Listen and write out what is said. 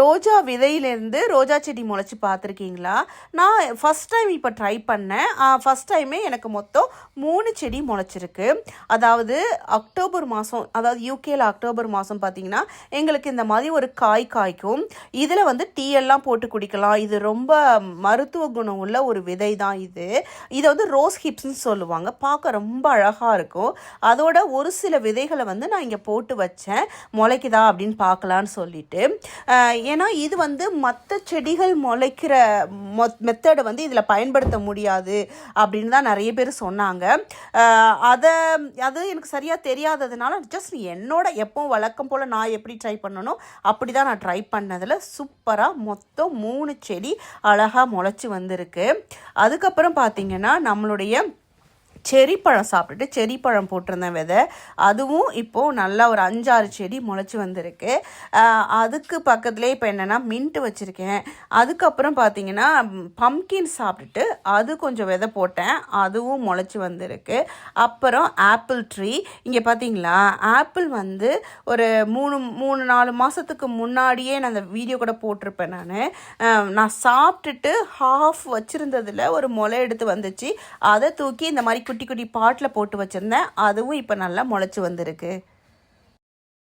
ரோஜா விதையிலேருந்து ரோஜா செடி முளைச்சி பார்த்துருக்கீங்களா? நான் ஃபஸ்ட் டைம் இப்போ ட்ரை பண்ணேன். ஃபஸ்ட் டைமே எனக்கு மொத்தம் மூணு செடி முளைச்சிருக்கு. அதாவது அக்டோபர் மாதம் அதாவது யூகேல அக்டோபர் மாதம் பார்த்தீங்கன்னா எங்களுக்கு இந்த மாதிரி ஒரு காய் காய்க்கும். இதில் வந்து டீ எல்லாம் போட்டு குடிக்கலாம். இது ரொம்ப மருத்துவ குணம் உள்ள ஒரு விதை தான் இது. இதை வந்து ரோஸ் ஹிப்ஸ்னு சொல்லுவாங்க. பார்க்க ரொம்ப அழகாக இருக்கும். அதோட ஒரு சில விதைகளை வந்து நான் இங்கே போட்டு வச்சேன். முளைக்குதா அப்படின்னு பார்க்கலான்னு சொல்லிட்டு. ஏன்னா இது வந்து மற்ற செடிகள் முளைக்கிற மெத்தடை வந்து இதில் பயன்படுத்த முடியாது அப்படின்னு தான் நிறைய பேர் சொன்னாங்க. அதை அது எனக்கு சரியாக தெரியாததுனால ஜஸ்ட் என்னோட எப்போ வழக்கம் போல் நான் எப்படி ட்ரை பண்ணனோ அப்படி தான் நான் ட்ரை பண்ணதில் சூப்பராக மொத்தம் மூணு செடி அழகாக முளைச்சி வந்திருக்கு. அதுக்கப்புறம் பார்த்தீங்கன்னா நம்மளுடைய செரி பழம் சாப்பிட்டுட்டு செரி பழம் போட்டிருந்தேன் விதை. அதுவும் இப்போது நல்லா ஒரு அஞ்சாறு செடி முளைச்சி வந்திருக்கு. அதுக்கு பக்கத்துலேயே இப்போ என்னென்னா மின்ட்டு வச்சுருக்கேன். அதுக்கப்புறம் பார்த்தீங்கன்னா பம்கின் சாப்பிட்டுட்டு அது கொஞ்சம் விதை போட்டேன். அதுவும் முளைச்சி வந்திருக்கு. அப்புறம் ஆப்பிள் ட்ரீ இங்கே பார்த்தீங்களா ஆப்பிள் வந்து ஒரு மூணு மூணு நாலு மாதத்துக்கு முன்னாடியே நான் அந்த வீடியோ கூட போட்டிருப்பேன் நான். நான் சாப்பிட்டுட்டு ஹாஃப் வச்சுருந்ததில் ஒரு முளை எடுத்து வந்துச்சு. அதை தூக்கி இந்த மாதிரி குட்டி குட்டி பாட்டில் போட்டு வச்சுருந்தேன். அதுவும் இப்போ நல்லா முளைச்சி வந்திருக்கு.